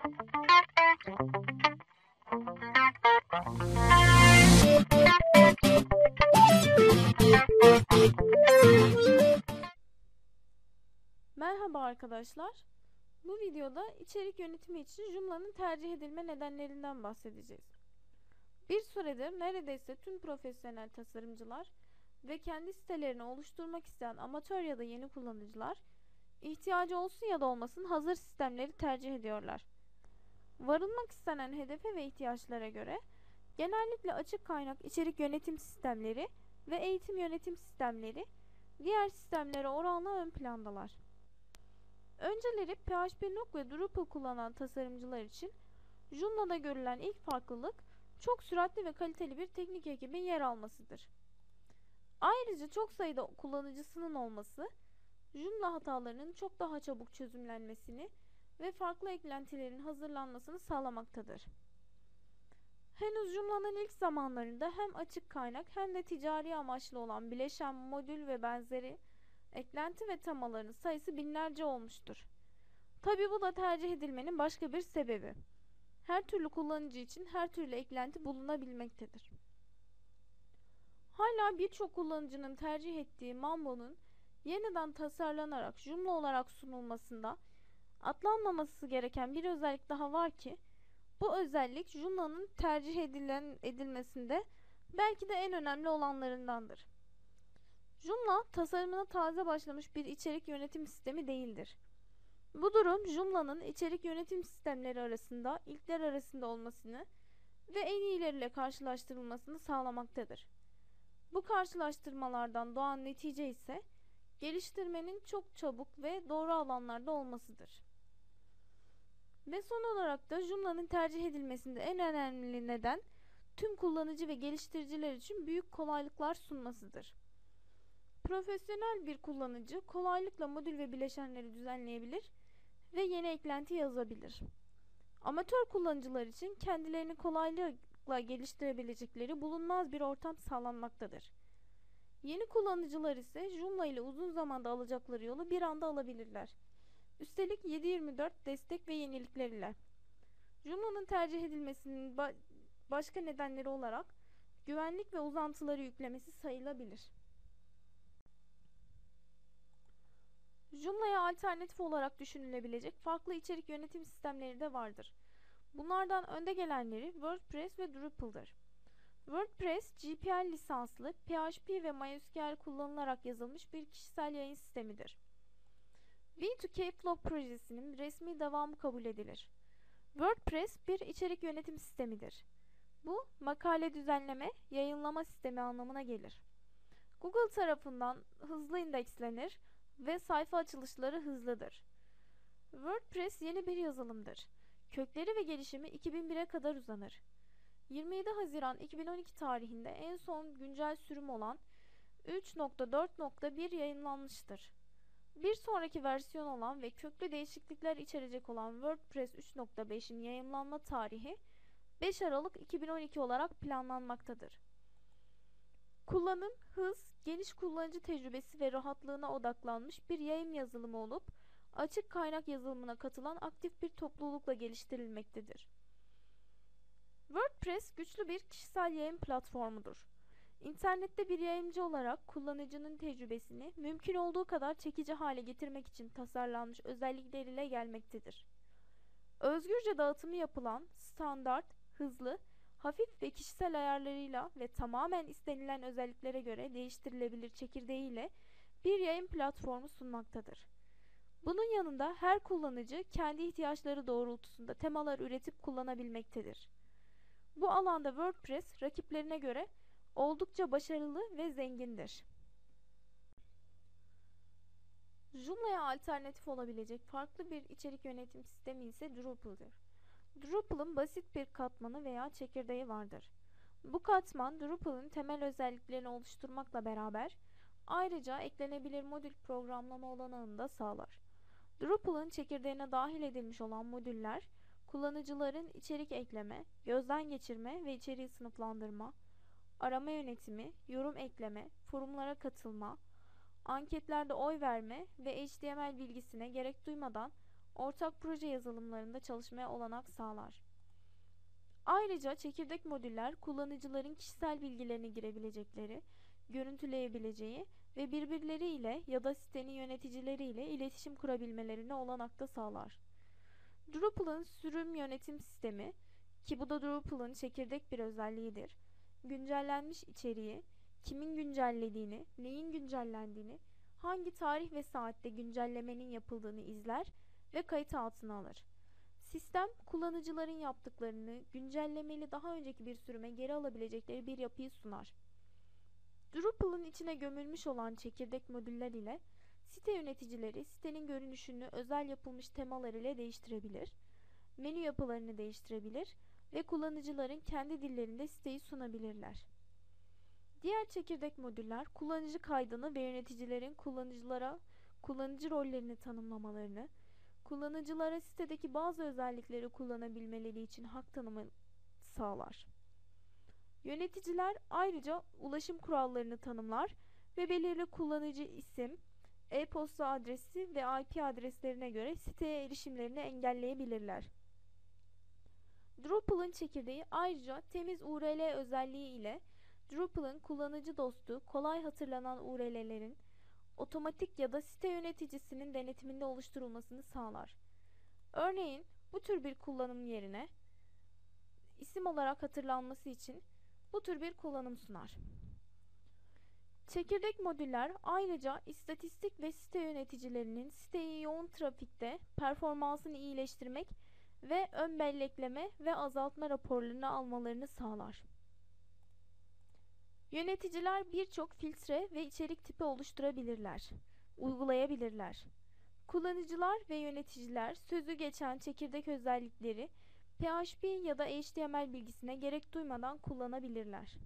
Merhaba arkadaşlar. Bu videoda içerik yönetimi için Joomla'nın tercih edilme nedenlerinden bahsedeceğiz. Bir süredir neredeyse tüm profesyonel tasarımcılar ve kendi sitelerini oluşturmak isteyen amatör ya da yeni kullanıcılar ihtiyacı olsun ya da olmasın hazır sistemleri tercih ediyorlar. Varılmak istenen hedefe ve ihtiyaçlara göre genellikle açık kaynak içerik yönetim sistemleri ve eğitim yönetim sistemleri diğer sistemlere oranla ön plandalar. Önceleri PHP Nook ve Drupal kullanan tasarımcılar için Joomla'da görülen ilk farklılık çok süratli ve kaliteli bir teknik ekibin yer almasıdır. Ayrıca çok sayıda kullanıcısının olması, Joomla hatalarının çok daha çabuk çözümlenmesini ve farklı eklentilerin hazırlanmasını sağlamaktadır. Henüz Joomla'nın ilk zamanlarında hem açık kaynak hem de ticari amaçlı olan bileşen modül ve benzeri eklenti ve temaların sayısı binlerce olmuştur. Tabi bu da tercih edilmenin başka bir sebebi. Her türlü kullanıcı için her türlü eklenti bulunabilmektedir. Hala birçok kullanıcının tercih ettiği Mambo'nun yeniden tasarlanarak Joomla olarak sunulmasında atlanmaması gereken bir özellik daha var ki bu özellik Joomla'nın tercih edilen edilmesinde belki de en önemli olanlarındandır. Joomla tasarımına taze başlamış bir içerik yönetim sistemi değildir. Bu durum Joomla'nın içerik yönetim sistemleri arasında ilkler arasında olmasını ve en iyileriyle karşılaştırılmasını sağlamaktadır. Bu karşılaştırmalardan doğan netice ise geliştirmenin çok çabuk ve doğru alanlarda olmasıdır. Ve son olarak da Joomla'nın tercih edilmesinde en önemli neden tüm kullanıcı ve geliştiriciler için büyük kolaylıklar sunmasıdır. Profesyonel bir kullanıcı kolaylıkla modül ve bileşenleri düzenleyebilir ve yeni eklenti yazabilir. Amatör kullanıcılar için kendilerini kolaylıkla geliştirebilecekleri bulunmaz bir ortam sağlanmaktadır. Yeni kullanıcılar ise Joomla ile uzun zamanda alacakları yolu bir anda alabilirler. Üstelik 7/24 destek ve yenilikler ile. Joomla'nın tercih edilmesinin ba başka nedenleri olarak güvenlik ve uzantıları yüklemesi sayılabilir. Joomla'ya alternatif olarak düşünülebilecek farklı içerik yönetim sistemleri de vardır. Bunlardan önde gelenleri WordPress ve Drupal'dır. WordPress, GPL lisanslı, PHP ve MySQL kullanılarak yazılmış bir kişisel yayın sistemidir. V2K Flow projesinin resmi devamı kabul edilir. WordPress bir içerik yönetim sistemidir. Bu, makale düzenleme, yayınlama sistemi anlamına gelir. Google tarafından hızlı indekslenir ve sayfa açılışları hızlıdır. WordPress yeni bir yazılımdır. Kökleri ve gelişimi 2001'e kadar uzanır. 27 Haziran 2012 tarihinde en son güncel sürüm olan 3.4.1 yayınlanmıştır. Bir sonraki versiyon olan ve köklü değişiklikler içerecek olan WordPress 3.5'in yayınlanma tarihi 5 Aralık 2012 olarak planlanmaktadır. Kullanım, hız, geniş kullanıcı tecrübesi ve rahatlığına odaklanmış bir yayın yazılımı olup açık kaynak yazılımına katılan aktif bir toplulukla geliştirilmektedir. WordPress güçlü bir kişisel yayın platformudur. İnternette bir yayıncı olarak kullanıcının tecrübesini mümkün olduğu kadar çekici hale getirmek için tasarlanmış özellikleriyle gelmektedir. Özgürce dağıtımı yapılan, standart, hızlı, hafif ve kişisel ayarlarıyla ve tamamen istenilen özelliklere göre değiştirilebilir çekirdeğiyle bir yayın platformu sunmaktadır. Bunun yanında her kullanıcı kendi ihtiyaçları doğrultusunda temalar üretip kullanabilmektedir. Bu alanda WordPress rakiplerine göre oldukça başarılı ve zengindir. Joomla'ya alternatif olabilecek farklı bir içerik yönetim sistemi ise Drupal'dır. Drupal'ın basit bir katmanı veya çekirdeği vardır. Bu katman Drupal'ın temel özelliklerini oluşturmakla beraber ayrıca eklenebilir modül programlama olanağını da sağlar. Drupal'ın çekirdeğine dahil edilmiş olan modüller kullanıcıların içerik ekleme, gözden geçirme ve içeriği sınıflandırma, arama yönetimi, yorum ekleme, forumlara katılma, anketlerde oy verme ve HTML bilgisine gerek duymadan ortak proje yazılımlarında çalışmaya olanak sağlar. Ayrıca çekirdek modüller kullanıcıların kişisel bilgilerini girebilecekleri, görüntüleyebileceği ve birbirleriyle ya da sitenin yöneticileriyle iletişim kurabilmelerine olanak da sağlar. Drupal'ın sürüm yönetim sistemi ki bu da Drupal'ın çekirdek bir özelliğidir. Güncellenmiş içeriği, kimin güncellediğini, neyin güncellendiğini, hangi tarih ve saatte güncellemenin yapıldığını izler ve kayıt altına alır. Sistem kullanıcıların yaptıklarını güncellemeli daha önceki bir sürüme geri alabilecekleri bir yapıyı sunar. Drupal'ın içine gömülmüş olan çekirdek modüller ile site yöneticileri sitenin görünüşünü özel yapılmış temalar ile değiştirebilir, menü yapılarını değiştirebilir ve kullanıcıların kendi dillerinde siteyi sunabilirler. Diğer çekirdek modüller kullanıcı kaydını ve yöneticilerin kullanıcılara kullanıcı rollerini tanımlamalarını, kullanıcılara sitedeki bazı özellikleri kullanabilmeleri için hak tanımı sağlar. Yöneticiler ayrıca ulaşım kurallarını tanımlar ve belirli kullanıcı isim, e-posta adresi ve IP adreslerine göre siteye erişimlerini engelleyebilirler. Drupal'ın çekirdeği ayrıca temiz URL özelliği ile Drupal'ın kullanıcı dostu, kolay hatırlanan URL'lerin otomatik ya da site yöneticisinin denetiminde oluşturulmasını sağlar. Örneğin bu tür bir kullanım yerine isim olarak hatırlanması için bu tür bir kullanım sunar. Çekirdek modüller ayrıca istatistik ve site yöneticilerinin siteyi yoğun trafikte performansını iyileştirmek ve ön bellekleme ve azaltma raporlarını almalarını sağlar. Yöneticiler birçok filtre ve içerik tipi oluşturabilirler, uygulayabilirler. Kullanıcılar ve yöneticiler sözü geçen çekirdek özellikleri PHP ya da HTML bilgisine gerek duymadan kullanabilirler.